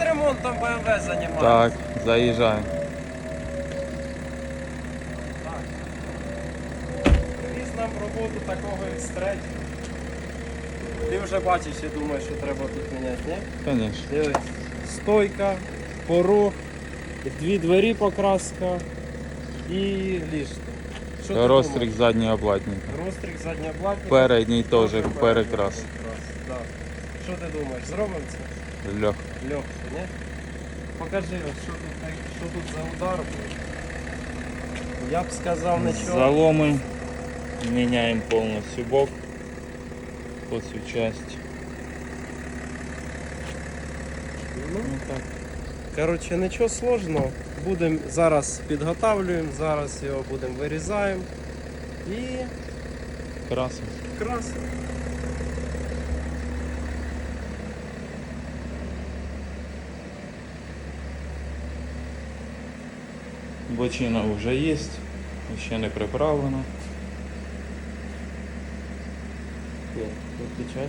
ремонтом БМВ займаєшся? Так, заїжджаємо. Привіз нам роботу такого X3. Ти вже бачиш і думаєш, що треба тут міняти, ні? Звісно. Дивись. Стойка, порог, дві двері покраска і ліжко. Що ти Розстрік думаєш? заднього платника. Розстрік задня платніка. Передній теж Теж перекрас. Да. Що ти думаєш, зробимо це? Льох. Легко, ні? Покажи, що тут, що тут за удар був. Я б сказав нічого. Заломи. Міняємо повністю бок. По цю часть. Ну, так. Коротше, нічого сложного. Будемо зараз підготавлюємо, зараз його будемо вирізаємо і Красимо. красимо. Бочина вже є, ще не приправлена. Є, не включай.